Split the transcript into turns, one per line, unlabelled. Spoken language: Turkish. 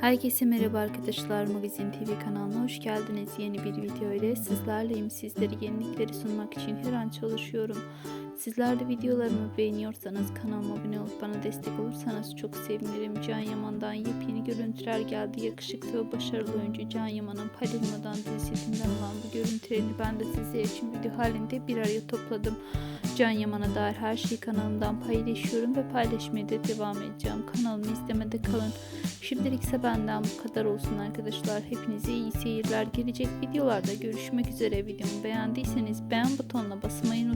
Herkese merhaba arkadaşlar. Magazin TV kanalına hoş geldiniz. Yeni bir video ile sizlerleyim. Sizlere yenilikleri sunmak için her an çalışıyorum. Sizler de videolarımı beğeniyorsanız kanalıma abone olup bana destek olursanız çok sevinirim. Can Yaman'dan yepyeni görüntüler geldi. Yakışıklı ve başarılı oyuncu Can Yaman'ın Palilma'dan dizisinden olan bu görüntülerini ben de sizler için video halinde bir araya topladım. Can Yaman'a dair her şeyi kanalımdan paylaşıyorum ve paylaşmaya da devam edeceğim. Kanalımı izlemede kalın. Şimdilik ise benden bu kadar olsun arkadaşlar. Hepinize iyi seyirler. Gelecek videolarda görüşmek üzere. Videomu beğendiyseniz beğen butonuna basmayı.